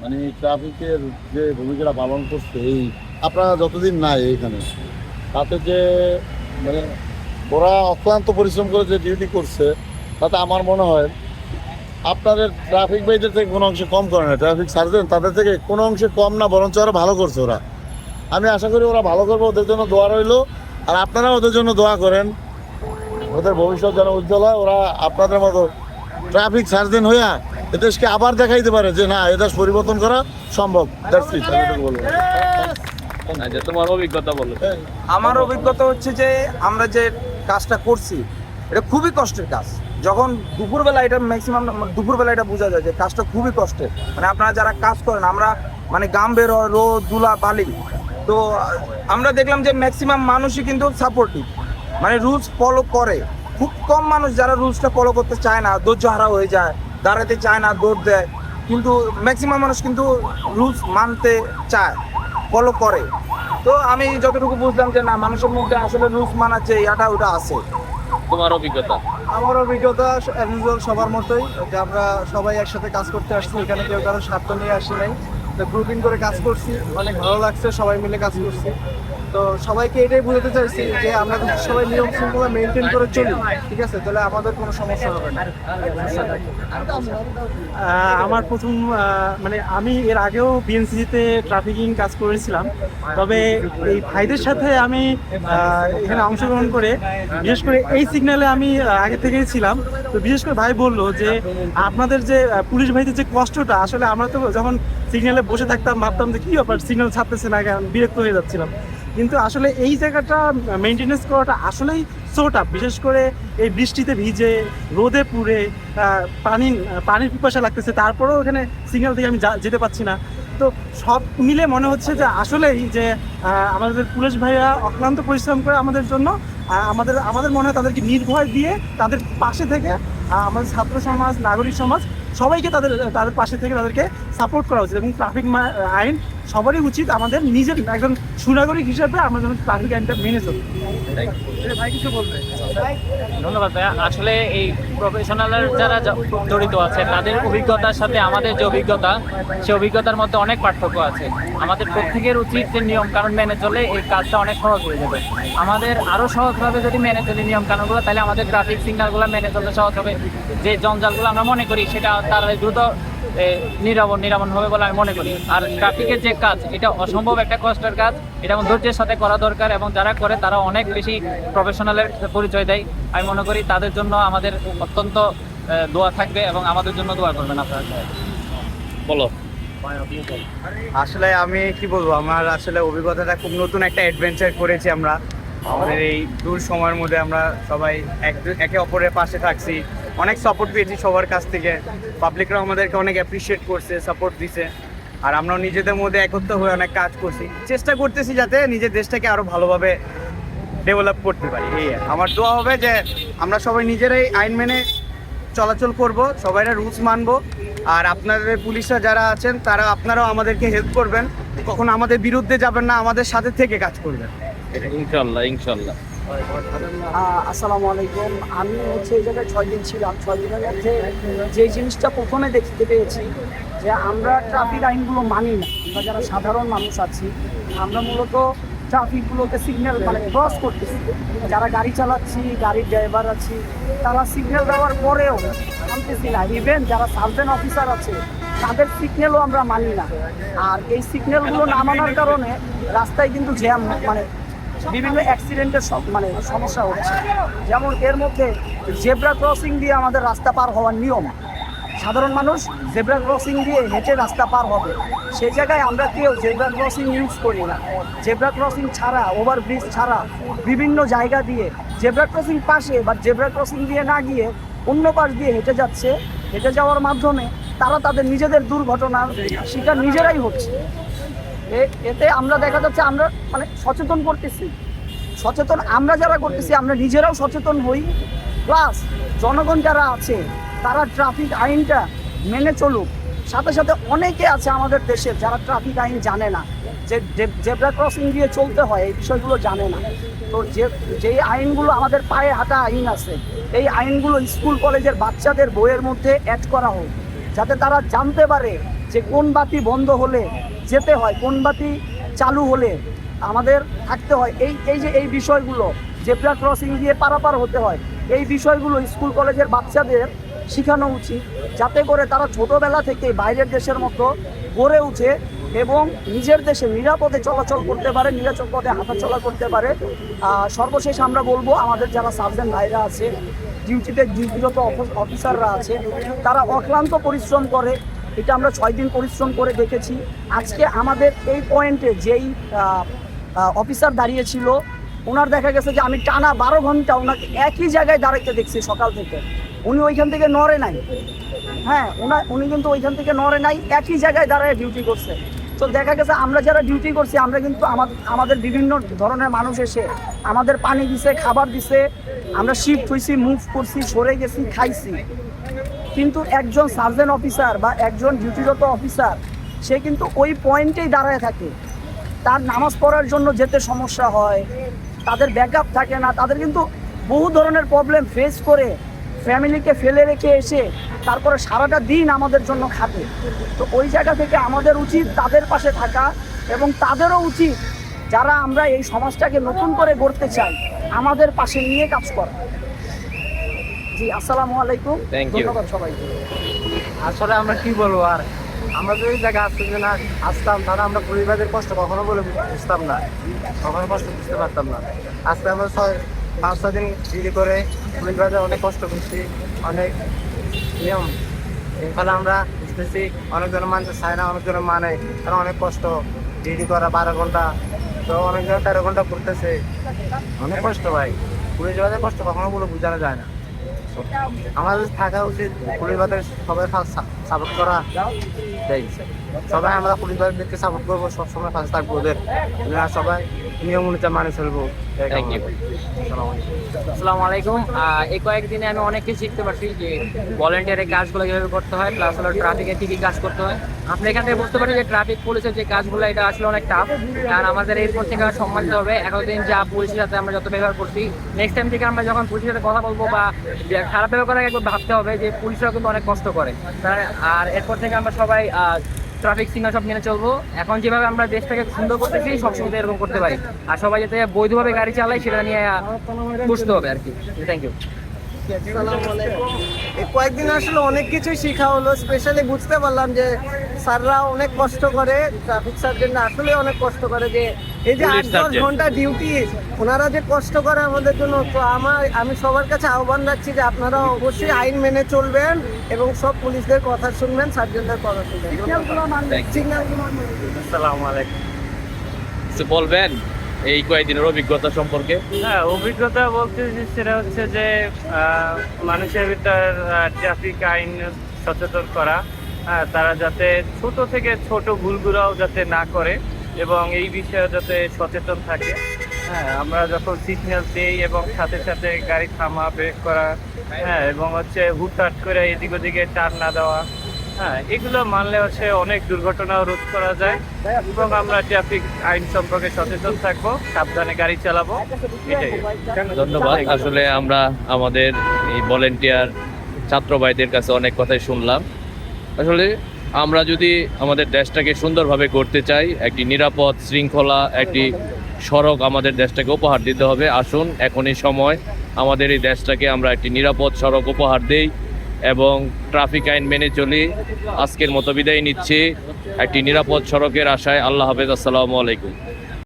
মানে ট্রাফিকের যে ভূমিকাটা পালন করছে, এই আপনারা যতদিন নাই এইখানে তাতে যে মানে ওরা অক্লান্ত পরিশ্রম করে যে ডিউটি করছে, তাতে আমার মনে হয় আপনাদের ট্রাফিক বাইদের থেকে কোনো অংশে কম করে না। ট্রাফিক সার্জেন তাদের থেকে কোনো অংশে কম না, বরঞ্চ ওরা ভালো করছে ওরা। আমি আশা করি ওরা ভালো করবে, ওদের জন্য দোয়া রইল। আর আপনারা ওদের জন্য দোয়া করেন। ওদের ভবিষ্যৎ যেন উজ্জ্বল হয়, ওরা আপনাদের মতো ট্রাফিক সার্জেন হইয়া এদেশকে আবার দেখাইতে পারে যে না এদেশ পরিবর্তন করা সম্ভব। দ্যাটস ইট আমি বলব। আচ্ছা তোমার অভিজ্ঞতা বলো। আমার অভিজ্ঞতা হচ্ছে যে আমরা যে কাজটা করছি এটা খুবই কষ্টের কাজ। যখন দুপুরবেলা এটা ম্যাক্সিমাম দুপুরবেলা এটা বোঝা যায় যে কাজটা খুবই কষ্টের। মানে আপনারা যারা কাজ করেন আমরা মানে গাম বের হয় রোদ দুলা বালি। তো আমরা দেখলাম যে ম্যাক্সিমাম মানুষই কিন্তু সাপোর্টিভ মানে রুলস ফলো করে। খুব কম মানুষ যারা রুলসটা ফলো করতে চায় না ধৈর্য হারা হয়ে যায়। দাঁড়াতে চায় না দৌড় দেয়। কিন্তু ম্যাক্সিমাম মানুষ কিন্তু রুলস মানতে চায় ফলো করে। তো আমি যতটুকু বুঝলাম যে না মানুষের মধ্যে আসলে রুলস মানাচ্ছে এটা ওটা আছে। তোমার অভিজ্ঞতা? আমার অভিজ্ঞতা ইউজুয়াল সবার মতোই যে আমরা সবাই একসাথে কাজ করতে আসছি এখানে কেউ কারও স্বার্থ নিয়ে আসি নাই। তো গ্রুপিং করে কাজ করছি অনেক ভালো লাগছে সবাই মিলে কাজ করছি। তো সবাইকে এটাই বোঝাতে চাইছি যে আমরা যদি সবাই নিয়ম শৃঙ্খলা মেনটেন করে চলি, ঠিক আছে? তাহলে আমাদের কোনো সমস্যা হবে না। আমার প্রথম মানে আমি এর আগেও বিএনসিতে ট্রাফিকিং কাজ করেছিলাম। তবে এই ভাইদের সাথে আমি এখানে অংশগ্রহণ করে, বিশেষ করে এই সিগন্যালে আমি আগে থেকেই ছিলাম। তো বিশেষ করে ভাই বলল যে আপনাদের যে পুলিশ ভাইদের যে কষ্টটা, আসলে আমরা তো যখন সিগন্যালে বসে থাকতাম, ভাবতাম যে কী ব্যাপার সিগন্যাল ছাড়তেছে না বিরক্ত হয়ে যাচ্ছিলাম। কিন্তু আসলে এই জায়গাটা মেনটেনেন্স করাটা আসলেই সোটা বিশেষ করে এই বৃষ্টিতে ভিজে, রোদে পুড়ে পানি পানির পিপাসা লাগতেছে, তারপরেও এখানে সিগন্যাল থেকে আমি যেতে পারছি না। তো সব মিলে মনে হচ্ছে যে আসলেই যে আমাদের পুলিশ ভাইয়া অক্লান্ত পরিশ্রম করে আমাদের জন্য আমাদের আমাদের মনে হয় তাদেরকে নির্ভয় দিয়ে তাদের পাশে থেকে আমাদের ছাত্র সমাজ, নাগরিক সমাজ, সবাইকে তাদের তাদের পাশে থেকে তাদেরকে সাপোর্ট করা উচিত এবং ট্রাফিক আইন সবারই উচিত আমাদের নিজের একজন সুনাগরিক হিসাবে আমরা যেন ট্রাফিক আইনটা মেনে চলি। ভাই কিছু বলবে? ধন্যবাদ ভাইয়া। আসলে এই প্রফেশনালের যারা জড়িত আছে তাদের অভিজ্ঞতার সাথে আমাদের যে অভিজ্ঞতা সে অভিজ্ঞতার মধ্যে অনেক পার্থক্য আছে। আমাদের প্রত্যেকের উচিত যে নিয়ম কানুন মেনে চলে এই কাজটা অনেক সহজ হয়ে যাবে। আমাদের আরও সহজভাবে যদি মেনে চলি নিয়ম কানুনগুলো তাহলে আমাদের ট্রাফিক সিগন্যালগুলো মেনে চলতে সহজ হবে। যে জঞ্জালগুলো আমরা মনে করি সেটা তার দ্রুত এ, নিরাবন নিরাবন হবে বলে আমি মনে করি। আর ট্রাফিকের যে কাজ এটা অসম্ভব একটা কষ্টের কাজ। এটা আমার ধৈর্যের সাথে করা দরকার এবং যারা করে তারা অনেক বেশি প্রফেশনালের পরিচয় দেয়। আমি মনে করি তাদের জন্য আমাদের অত্যন্ত দোয়া থাকবে এবং আমাদের জন্য দোয়া করবেন আপনারা। বলো। আসলে আমি কি বলব আমার আসলে অভিজ্ঞতাটা খুব নতুন একটা অ্যাডভেঞ্চার করেছি আমরা। আমাদের এই দূর সময়ের মধ্যে আমরা সবাই এক- একে অপরের পাশে থাকছি। অনেক সাপোর্ট পেয়েছি সবার কাছ থেকে। পাবলিকরাও আমাদেরকে অনেক অ্যাপ্রিসিয়েট করছে সাপোর্ট দিছে। আর আমরাও নিজেদের মধ্যে একত্র হয়ে অনেক কাজ করছি। চেষ্টা করতেছি যাতে নিজের দেশটাকে আরও ভালোভাবে ডেভেলপ করতে পারি, এই আমার দোয়া হবে যে আমরা সবাই নিজেরাই আইন মেনে চলাচল করব, সবাইরা রুলস মানবো। আর আপনাদের পুলিশরা যারা আছেন, তারা আপনারাও আমাদেরকে হেল্প করবেন। কখনো আমাদের বিরুদ্ধে যাবেন না, আমাদের সাথে থেকে কাজ করবেন। ইনশাল্লাহ ইনশাল্লাহ। আসসালামু আলাইকুম। আমি হচ্ছে এই জায়গায় ছয় দিন ছিলাম। ছয় দিনের মধ্যে যে জিনিসটা প্রথমে দেখতে পেয়েছি যে আমরা ট্রাফিক আইনগুলো মানি না। আমরা যারা সাধারণ মানুষ আছি, আমরা মূলত ট্রাফিকগুলোকে সিগন্যাল মানে ক্রস করতেছি। যারা গাড়ি চালাচ্ছি, গাড়ির ড্রাইভার আছি, তারা সিগন্যাল দেওয়ার পরেও মানতেছি না। ইভেন যারা সার্ভেন অফিসার আছে, তাদের সিগন্যালও আমরা মানি না। আর এই সিগন্যালগুলো না মানার কারণে রাস্তায় কিন্তু জ্যাম মানে বিভিন্ন অ্যাক্সিডেন্টের মানে সমস্যা হচ্ছে। যেমন এর মধ্যে জেব্রা ক্রসিং দিয়ে আমাদের রাস্তা পার হওয়ার নিয়ম। সাধারণ মানুষ জেব্রা ক্রসিং দিয়ে হেঁটে রাস্তা পার হবে। সেই জায়গায় আমরা কেউ জেব্রা ক্রসিং ইউজ করি না। জেব্রা ক্রসিং ছাড়া ওভারব্রিজ ছাড়া, বিভিন্ন জায়গা দিয়ে জেব্রা ক্রসিং পাশে বা জেব্রা ক্রসিং দিয়ে না গিয়ে অন্য পাশ দিয়ে হেঁটে যাচ্ছে। হেঁটে যাওয়ার মাধ্যমে তারা তাদের নিজেদের দুর্ঘটনার শিকার নিজেরাই হচ্ছে। এতে আমরা দেখা যাচ্ছে আমরা মানে সচেতন করতেছি। সচেতন আমরা যারা করতেছি, আমরা নিজেরাও সচেতন হই। প্লাস জনগণ যারা আছে, তারা ট্রাফিক আইনটা মেনে চলুক। সাথে সাথে অনেকে আছে আমাদের দেশের যারা ট্রাফিক আইন জানে না, যে জেব্রা ক্রসিং দিয়ে চলতে হয়, এই বিষয়গুলো জানে না। তো যে যেই আইনগুলো আমাদের পায়ে হাঁটা আইন আছে, এই আইনগুলো স্কুল কলেজের বাচ্চাদের বইয়ের মধ্যে অ্যাড করা হোক। যাতে তারা জানতে পারে যে কোন বাতি বন্ধ হলে যেতে হয়, কোন বাতি চালু হলে আমাদের থাকতে হয়। এই এই যে, এই বিষয়গুলো, জেব্রা ক্রসিং দিয়ে পারাপার হতে হয়, এই বিষয়গুলো স্কুল কলেজের বাচ্চাদের শেখানো উচিত, যাতে করে তারা ছোটোবেলা থেকে বাইরের দেশের মতো গড়ে উঠে এবং নিজের দেশে নিরাপদে চলাচল করতে পারে নিরাপদে হাঁটাচলা করতে পারে। সর্বশেষ আমরা বলব, আমাদের যারা সার্জেন্ট ভাইরা আছে, ডিউটিতে ডিউটিরত অফ- অফিসাররা আছে, তারা অক্লান্ত পরিশ্রম করে এটা আমরা ছয় দিন পরিশ্রম করে দেখেছি। আজকে আমাদের এই পয়েন্টে যেই অফিসার দাঁড়িয়েছিল, ওনার দেখা গেছে যে আমি টানা বারো ঘণ্টা ওনাকে একই জায়গায় দাঁড়াইতে দেখছি সকাল থেকে। উনি ওইখান থেকে নড়ে নাই। হ্যাঁ ওনার উনি কিন্তু ওইখান থেকে নড়ে নাই, একই জায়গায় দাঁড়ায় ডিউটি করছে। তো দেখা গেছে আমরা যারা ডিউটি করছি, আমরা কিন্তু আমাদের আমাদের বিভিন্ন ধরনের মানুষ এসে আমাদের পানি দিছে, খাবার দিছে। আমরা শিফট হয়েছি মুভ করছি, সরে গেছি, খাইছি। কিন্তু একজন সার্জেন্ট অফিসার বা একজন ডিউটিরত অফিসার, সে কিন্তু ওই পয়েন্টেই দাঁড়ায় থাকে। তার নামাজ পড়ার জন্য যেতে সমস্যা হয়, তাদের ব্যাকআপ থাকে না, তাদের কিন্তু বহু ধরনের প্রবলেম ফেস করে, ফ্যামিলিকে ফেলে রেখে এসে তারপরে সারাটা দিন আমাদের জন্য খাটে। তো ওই জায়গা থেকে আমাদের উচিত তাদের পাশে থাকা এবং তাদেরও উচিত যারা আমরা এই সমাজটাকে নতুন করে গড়তে চাই, আমাদের পাশে নিয়ে কাজ করা। জি আসসালামু আলাইকুম। ধন্যবাদ সবাইকে। আসলে আমরা কি বলব আর আমরা যদি এই জায়গায় আসতে না আসতাম তাহলে আমরা পরিবারের কষ্ট কখনো বলে বুঝতাম না। কখনো কষ্ট বুঝতে পারতাম না। আজকে আমরা ছয় পাঁচ ছয় দিন ডিউটি করে পরিবারে অনেক কষ্ট করছি অনেক নিয়ম। এর ফলে আমরা বুঝতেছি অনেকজন মানুষ চায় না অনেকজন মানে কারণ অনেক কষ্ট। ডিউটি করা বারো ঘণ্টা তো অনেকজন তেরো ঘণ্টা করতেছে। অনেক কষ্ট ভাই। পুলিশ বাজার কষ্ট কখনো বলে বোঝানো যায় না। আমাদের থাকা উচিত। পরিবারের সবাই সাপোর্ট করা। তাই সবাই আমরা পরিবারদেরকে সাপোর্ট করব সবসময় পাশে থাকব ওদের। সবাই নিয়ম অনুযায়ী মানে চলবো। আসসালামু আলাইকুম। এই কয়েকদিনে আমি অনেক কিছু শিখতে পারছি যে ভলেন্টিয়ারের কাজগুলো কীভাবে করতে হয় প্লাস হলো ট্রাফিকের কি কি কাজ করতে হয়। আপনি এখান থেকে বুঝতে পারেন যে ট্রাফিক পুলিশের যে কাজগুলো এটা আসলে অনেক টাফ কারণ আমাদের এরপর থেকে আর সম্মান দিতে হবে। এতদিন যা পুলিশের সাথে আমরা যত ব্যবহার করছি নেক্সট টাইম থেকে আমরা যখন পুলিশের সাথে কথা বলব বা খারাপ ব্যবহার করার একবার ভাবতে হবে যে পুলিশরা কিন্তু অনেক কষ্ট করে। আর এরপর থেকে আমরা সবাই ট্রাফিক সিগন্যাল সব মেনে চলবো। এখন যেভাবে আমরা দেশটাকে সুন্দর করতেছি সবসময় এরকম করতে পারি। আর সবাই যাতে বৈধভাবে গাড়ি চালায় সেটা নিয়ে বুঝতে হবে আর কি। থ্যাংক ইউ কয়েকদিন আসলে অনেক কিছুই শেখা হলো স্পেশালি বুঝতে পারলাম যে স্যাররা অনেক কষ্ট করে ট্রাফিক সার্জেন্টরা আসলে অনেক কষ্ট করে যে এই যে আট দশ ঘণ্টা ডিউটি ওনারা যে কষ্ট করে আমাদের জন্য তো আমার আমি সবার কাছে আহ্বান রাখছি যে আপনারা অবশ্যই আইন মেনে চলবেন এবং সব পুলিশদের কথা শুনবেন সার্জেন্টদের কথা শুনবেন। আসসালামু আলাইকুম। বলবেন এই কয়েকদিনের অভিজ্ঞতা সম্পর্কে? হ্যাঁ অভিজ্ঞতা বলতে সেটা হচ্ছে যে মানুষের ভিতর ট্রাফিক আইন সচেতন করা হ্যাঁ তারা যাতে ছোট থেকে ছোট ভুলগুলোও যাতে না করে এবং এই বিষয়ে যাতে সচেতন থাকে। হ্যাঁ আমরা যখন সিগন্যাল দিই এবং সাথে সাথে গাড়ি থামা ব্রেক করা হ্যাঁ এবং হচ্ছে হুটহাট করে এদিক ওদিকে টান না দেওয়া হ্যাঁ এগুলো মানলে হচ্ছে অনেক দুর্ঘটনাও রোধ করা যায় এবং আমরা ট্রাফিক আইন সম্পর্কে সচেতন থাকব সাবধানে গাড়ি চালাবো এটাই ধন্যবাদ। আসলে আমরা আমাদের এই ভলেন্টিয়ার ছাত্র ভাইদের কাছে অনেক কথাই শুনলাম। আসলে আমরা যদি আমাদের দেশটাকে সুন্দরভাবে করতে চাই, একটি নিরাপদ শৃঙ্খলা, একটি সড়ক আমাদের দেশটাকে উপহার দিতে হবে। আসুন এখনই সময় আমাদের এই দেশটাকে আমরা একটি নিরাপদ সড়ক উপহার দেই এবং ট্রাফিক আইন মেনে চলি। আজকের মতো বিদায় নিচ্ছি। একটি নিরাপদ সড়কের আশায় আল্লাহ হাফেজ। আসসালামু আলাইকুম।